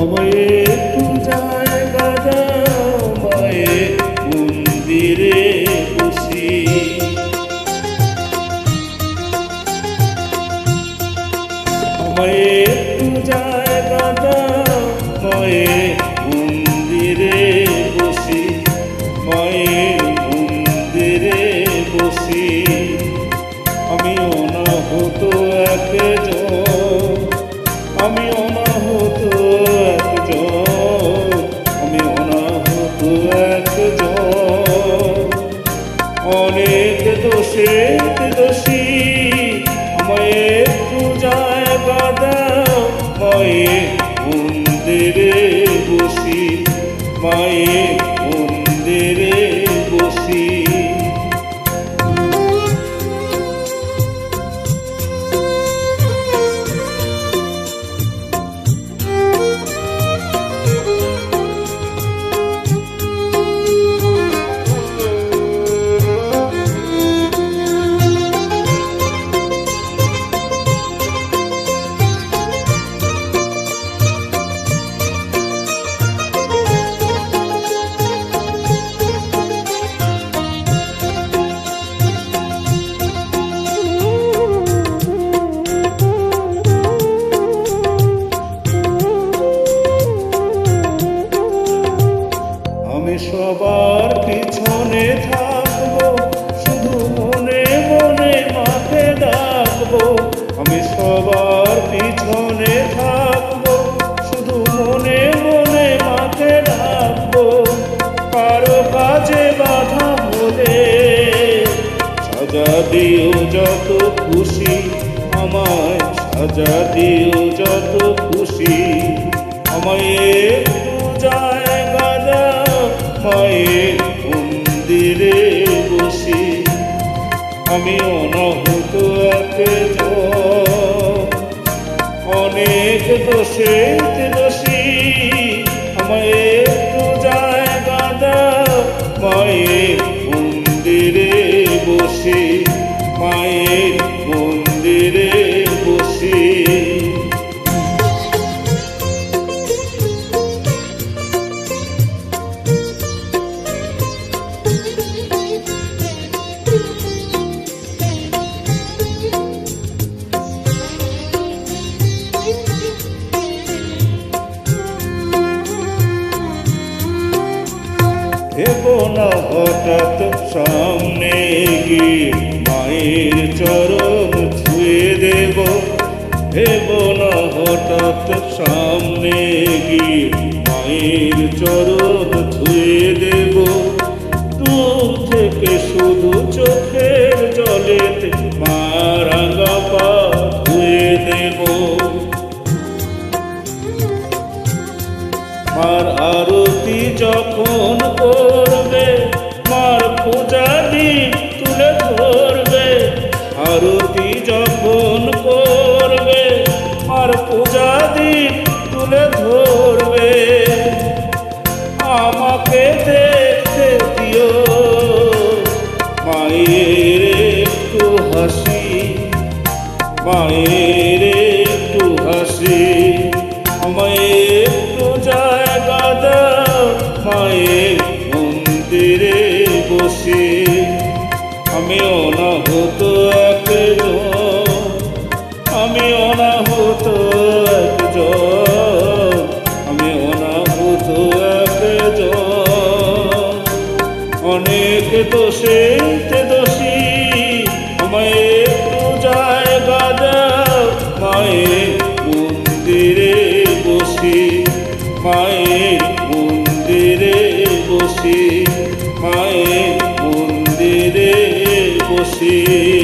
আমায় একটু জায়গা দাও মায়ের মন্দিরে বসি। আমায় একটু জায়গা দাও মায়ের মন্দিরে বসি। মায়ের মন্দিরে বসি। আমি অনাহত একজন আমি মায়ে মন্দিরে বসি মায়ে সবার পিছনে থাকব, শুধু মনে মনে মাকে ডাকবো। আমি সবার পিছনে থাকব, শুধু মনে মনে মাকে ডাকবো। কারও কাজে বাধা হলে সাজা দিও যত খুশি, আমায় সাজা দিও যত খুশি। আমায় হেবো না হঠাৎ সামনে গিয়ে মায়ের চরণ ছুঁয়ে দেব। হেবো না হঠাৎ সামনে গিয়ে মায়ের চরণ ছুঁয়ে দেব। দূর থেকে শুধু চোখের জলেতে মারাঙ্গা ধুয়ে দেবো। মার আরতি যখন করবে, মার পূজারি তুলে ধরবে। আরতি যখন করবে, মার পূজারি তুলে ধরবে। আমাকে দেখতে দিও, মায়ের একটু হাসি, মায়ের দোষে তে দোষী, মায়ের পূজায় বাজাও, মায়ের মন্দিরে বসি, মায়ের মন্দিরে বসি, মায়ের মন্দিরে বসি।